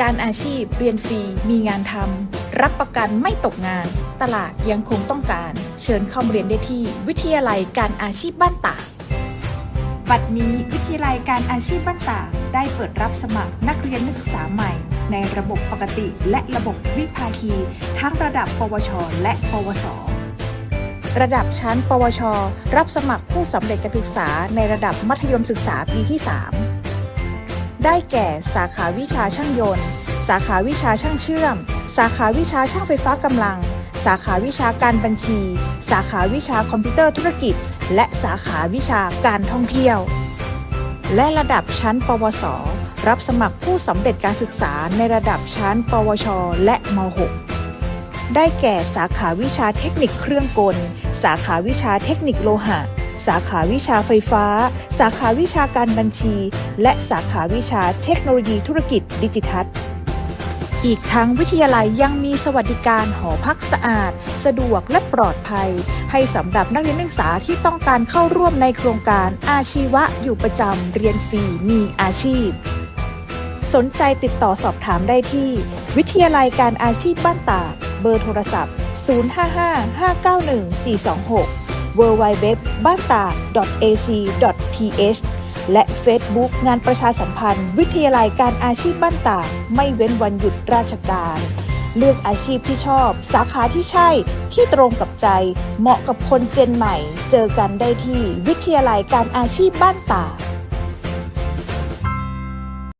การอาชีพเรียนฟรี มีงานทำ รับประกันไม่ตกงาน ตลาดยังคงต้องการ เชิญเข้าเรียนได้ที่ วิทยาลัยการอาชีพบ้านตากบัดนี้วิทยาลัยการอาชีพบ้านตากได้เปิดรับสมัครนักเรียนนักศึกษาใหม่ ในระบบปกติและระบบวิภาคี ทั้งระดับ ปวช และ ปวส ระดับชั้น ปวช รับสมัครผู้สำเร็จการศึกษาในระดับมัธยมศึกษาปีที่ 3 ได้แก่สาขาวิชาช่างยนต์ สาขาวิชาช่างเชื่อม สาขาวิชาช่างไฟฟ้ากำลัง สาขาวิชาการบัญชี สาขาวิชาคอมพิวเตอร์ธุรกิจ และสาขาวิชาการท่องเที่ยว และระดับชั้น ปวส รับสมัครผู้สำเร็จการศึกษาในระดับชั้น ปวช และม .6 ได้แก่สาขาวิชาเทคนิคเครื่องกล สาขาวิชาเทคนิคโลหะ สาขาวิชาไฟฟ้า สาขาวิชาการบัญชี และสาขาวิชาเทคโนโลยีธุรกิจดิจิทัลอีกทั้งวิทยาลัยยังมีสวัสดิการหอพักสะอาด สะดวกและปลอดภัย ให้สำหรับนักเรียนนักศึกษาที่ต้องการเข้าร่วมในโครงการอาชีวะอยู่ประจำเรียนฟรีมีอาชีพ สนใจติดต่อสอบถามได้ที่ วิทยาลัยการอาชีพบ้านตากเบอร์โทรศัพท์ 055-591-426 w w w บ้านตาก ac.th และ Facebook งานประชาสัมพันธ์ วิทยาลัยการอาชีพบ้านตากไม่เว้นวันหยุดราชการ เลือกอาชีพที่ชอบ สาขาที่ใช่ ที่ตรงกับใจ เหมาะกับคนเจนใหม่ เจอกันได้ที่วิทยาลัยการอาชีพบ้านตาก